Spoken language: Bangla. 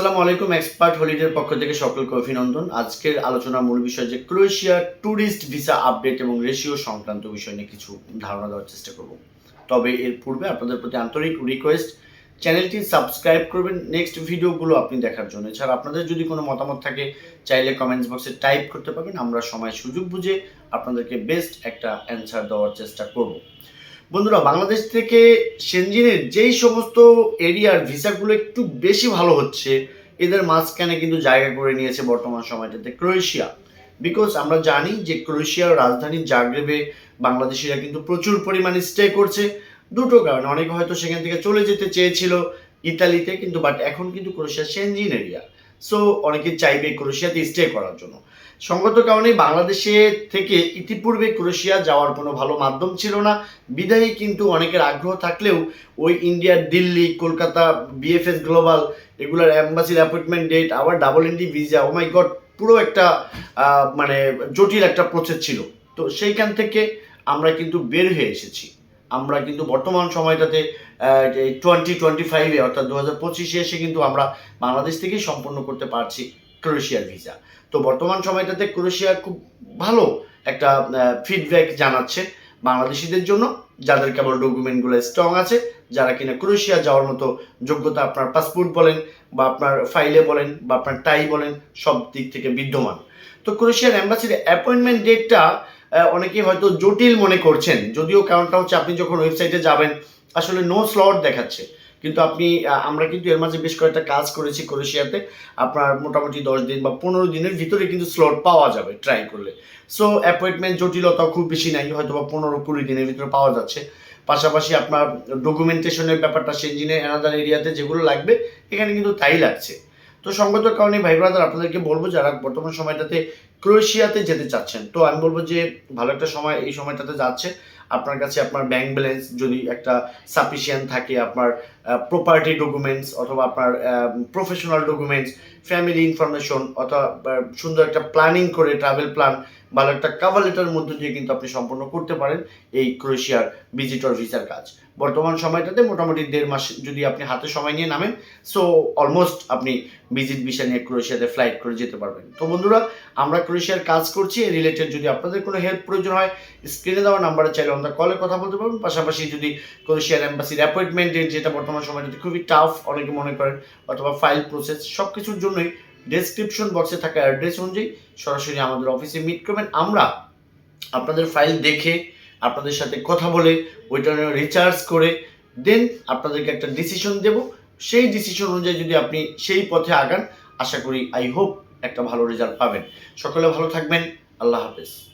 আসসালামু আলাইকুম, এক্সপার্ট হলিডের পক্ষ থেকে সকলকে অভিনন্দন। আজকের আলোচনার মূল বিষয় যে ক্রোয়েশিয়া ট্যুরিস্ট ভিসা আপডেট এবং রেশিও সংক্রান্ত বিষয় নিয়ে কিছু ধারণা দেওয়ার চেষ্টা করব। তবে এর পূর্বে আপনাদের প্রতি আন্তরিক রিকোয়েস্ট চ্যানেলটি সাবস্ক্রাইব করবেন। নেক্সট ভিডিওগুলো আপনি দেখার জন্য। এছাড়া আপনাদের যদি কোনো মতামত থাকে, চাইলে কমেন্টস বক্সে টাইপ করতে পারবেন। আমরা সময় সুযোগ বুঝে আপনাদেরকে বেস্ট একটা অ্যান্সার দেওয়ার চেষ্টা করব। বন্ধুরা, বাংলাদেশ থেকে সেনজিনের যেই সমস্ত এরিয়ার ভিসাগুলো একটু বেশি ভালো হচ্ছে, এদের মাঝখানে কিন্তু জায়গা করে নিয়েছে বর্তমান সময়টাতে ক্রোয়েশিয়া। বিকজ আমরা জানি যে ক্রোয়েশিয়ার রাজধানী জাগ্রেবে বাংলাদেশিরা কিন্তু প্রচুর পরিমাণে স্টে করছে। দুটো কারণে, অনেকে হয়তো সেখান থেকে চলে যেতে চেয়েছিল ইতালিতে, কিন্তু বাট এখন কিন্তু ক্রোয়েশিয়া সেনজিন এরিয়া সো অনেকে চাইবে ক্রোয়েশিয়াতে স্টে করার জন্য। সঙ্গত কারণে বাংলাদেশে থেকে ইতিপূর্বে ক্রোয়েশিয়া যাওয়ার কোনো ভালো মাধ্যম ছিল না। বিদায়ী কিন্তু অনেকের আগ্রহ থাকলেও ওই ইন্ডিয়ার দিল্লি, কলকাতা বিএফএস গ্লোবাল এগুলোর অ্যাম্বাসির অ্যাপয়েন্টমেন্ট ডেট আবার ডাবল এনডি ভিসা ও মাই গড পুরো একটা মানে জটিল একটা প্রসেস ছিল। তো সেইখান থেকে আমরা কিন্তু বের হয়ে এসেছি। আমরা কিন্তু বর্তমান সময়টাতে টোয়েন্টি টোয়েন্টি ফাইভে অর্থাৎ দু হাজার পঁচিশে এসে কিন্তু আমরা বাংলাদেশ থেকেই সম্পন্ন করতে পারছি ক্রোয়েশিয়ার ভিসা। তো বর্তমান সময়টাতে ক্রোয়েশিয়া খুব ভালো একটা ফিডব্যাক জানাচ্ছে বাংলাদেশিদের জন্য, যাদের কেবল ডকুমেন্টগুলো স্ট্রং আছে, যারা কিনা ক্রোয়েশিয়া যাওয়ার মতো যোগ্যতা আপনার পাসপোর্ট বলেন বা আপনার ফাইলে বলেন বা আপনার টাই বলেন, সব দিক থেকে বিদ্যমান। তো ক্রোয়েশিয়ার অ্যাম্বাসির অ্যাপয়েন্টমেন্ট ডেটটা অনেকে হয়তো জটিল মনে করছেন, যদিও কারণটা হচ্ছে আপনি যখন ওয়েবসাইটে যাবেন, আসলে নো স্লট দেখাচ্ছে। কিন্তু আপনি আমরা কিন্তু এর মাঝে বেশ কয়েকটা কাজ করেছি ক্রোয়েশিয়াতে। আপনার মোটামুটি দশ দিন বা পনেরো দিনের ভিতরে কিন্তু স্লট পাওয়া যাবে ট্রাই করলে। সো অ্যাপয়েন্টমেন্ট জটিলতা খুব বেশি নাই, হয়তো বা পনেরো কুড়ি দিনের ভিতরে পাওয়া যাচ্ছে। পাশাপাশি আপনার ডকুমেন্টেশনের ব্যাপারটা সেঞ্জিনের অ্যানাদার এরিয়াতে যেগুলো লাগবে, এখানে কিন্তু তাই লাগছে। তো সঙ্গত কারণে ভাই ব্রাদার আপনাদেরকে বলব যারা বর্তমান সময়টাতে ক্রোয়েশিয়াতে যেতে চাচ্ছেন, তো আমি বলব যে ভালো একটা সময় এই সময়টাতে যাচ্ছে। আপনার কাছে আপনার ব্যাংক ব্যালেন্স যদি একটা সাফিসিয়েন্ট থাকে, আপনার প্রপার্টি ডকুমেন্টস অথবা আপনার প্রফেশনাল ডকুমেন্টস ফ্যামিলি ইনফরমেশন অথবা সুন্দর একটা প্ল্যানিং করে ট্রাভেল প্ল্যান ভালো একটা কাভার লেটার মধ্যে দিয়ে কিন্তু আপনি সম্পন্ন করতে পারেন এই ক্রোয়েশিয়ার ভিজিটর ভিসার কাজ। বর্তমান সময়টাতে মোটামুটি দেড় মাস যদি আপনি হাতে সময় নিয়ে নামেন সো অলমোস্ট আপনি ভিজিট ভিসা নিয়ে ক্রোয়েশিয়াতে ফ্লাইট করে যেতে পারবেন। তো বন্ধুরা, আমরা ক্রোয়েশিয়ার কাজ করছি রিলেটেড যদি আপনাদের কোনো হেল্প প্রয়োজন হয় স্ক্রিনে দেওয়া নাম্বারে চাইলে আমরা কলে কথা বলতে পারবেন। পাশাপাশি যদি ক্রোয়েশিয়ার অ্যাম্বাসির অ্যাপয়েন্টমেন্ট ডেট যেটা বর্তমান সময়টাতে খুবই টাফ অনেকে মনে করেন, অথবা ফাইল প্রসেস সব কিছুর জন্যই ডেসক্রিপশন বক্সে থাকা অ্যাড্রেস অনুযায়ী সরাসরি আমাদের অফিসে মিট করবেন। আমরা আপনাদের ফাইল দেখে আপনাদের সাথে কথা বলে ওইটা রিচার্জ করে দেন আপনাদেরকে একটা ডিসিশন দেব। সেই ডিসিশন অনুযায়ী যদি আপনি সেই পথে আগান, আশা করি আই হোপ একটা ভালো রেজাল্ট পাবেন। সকলে ভালো থাকবেন। আল্লাহ হাফেজ।